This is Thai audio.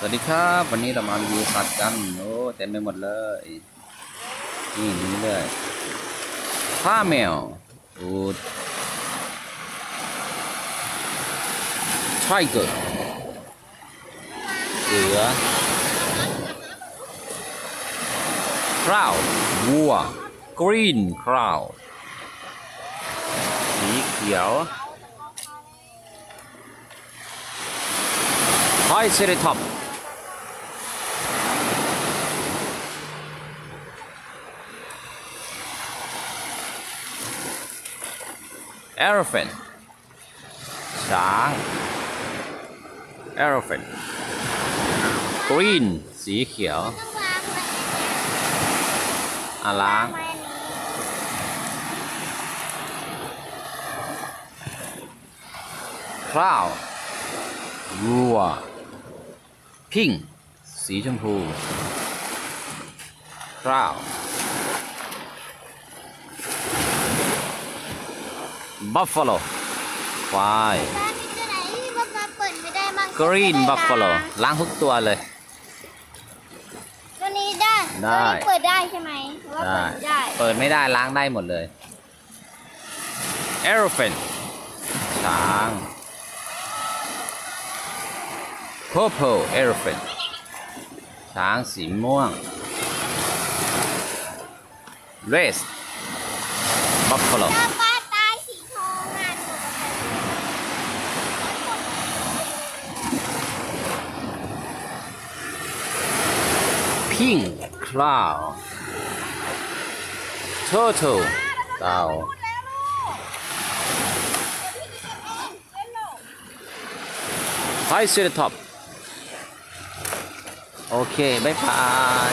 สวัสดีครับ วันนี้เรามารีวิวสัตว์กันโอ้เต็มไปหมดเลยนี่นี่เลยข้าแมวอูดไทเกอร์เสือคราววัวกรีนคราวสีเขียวไฮเซเรท็อป เอโรเฟนช้างเอโรเฟนกรีนสีเขียวองวางไว้อาล้างไว้อันนี้คราววัวพิงสีชมพูคราว บัฟฟาโลควายร้านนี้ตัวไหนที่ว่ามาเปิดไม่ได้มั่งกรีนบัฟฟาโลล้างทุกตัวเลย ตัวนี้ได้ได้ ตัวนี้เปิดได้ใช่ไหมหรือว่าเปิดไม่ได้ เปิดไม่ได้ล้างได้หมดเลยเอโรเฟนช้าง purple elephant ช้างสีม่วง red buffalo ถ้าป้าตายสีทองอะหนู king cloud turtle เต่า Hi, Triceratops โอเค บ๊ายบาย